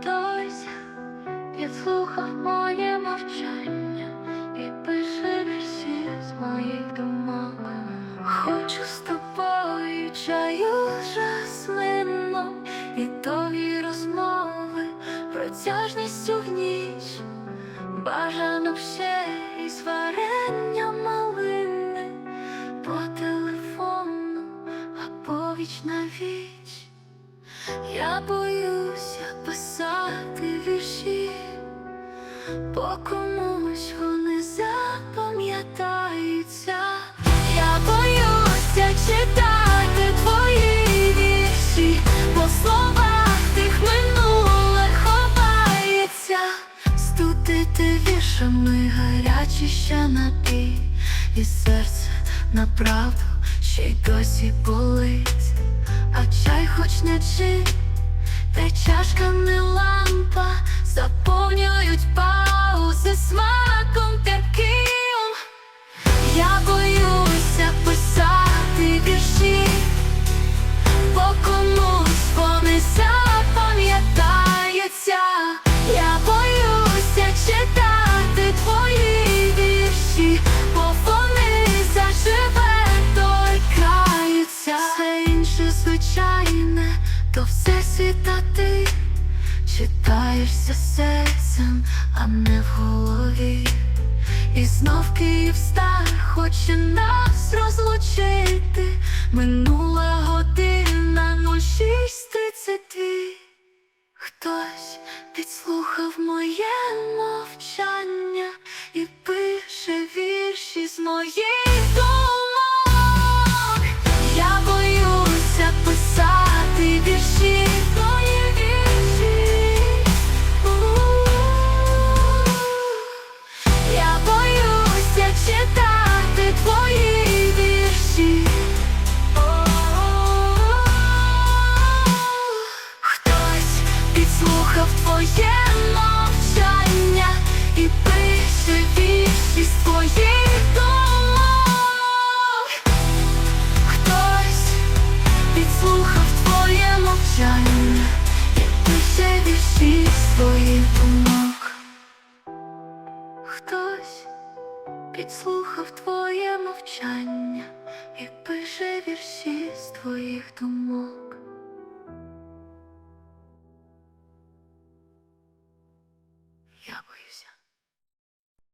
Хтось підслухав моє мовчання і пише з моїх думок. Хочу з тобою і довгі розмови, протяжністю в ніч, бажано б ще малини по телефону віч на віч. Я боюся писати вірші, бо комусь вони запам'ятаються. Я боюся читати твої вірші, бо словах тих минуле ховається. Студити віршами гарячі ще напій, і серце на правду ще й досі болить. А чай хоч не чи, та чашка не лампа, заповнюють паузи читаєшся серцем, а не в голові. І знов Київ стар хоче нас розлучити. Минула година 06.32 Хтось підслухав моє мовчання підслухав твоє мовчання і пише вірші з твоїх думок. Хтось підслухав твоє мовчання і пише вірші з твоїх думок. Хтось підслухав твоє мовчання і пише вірші з твоїх думок.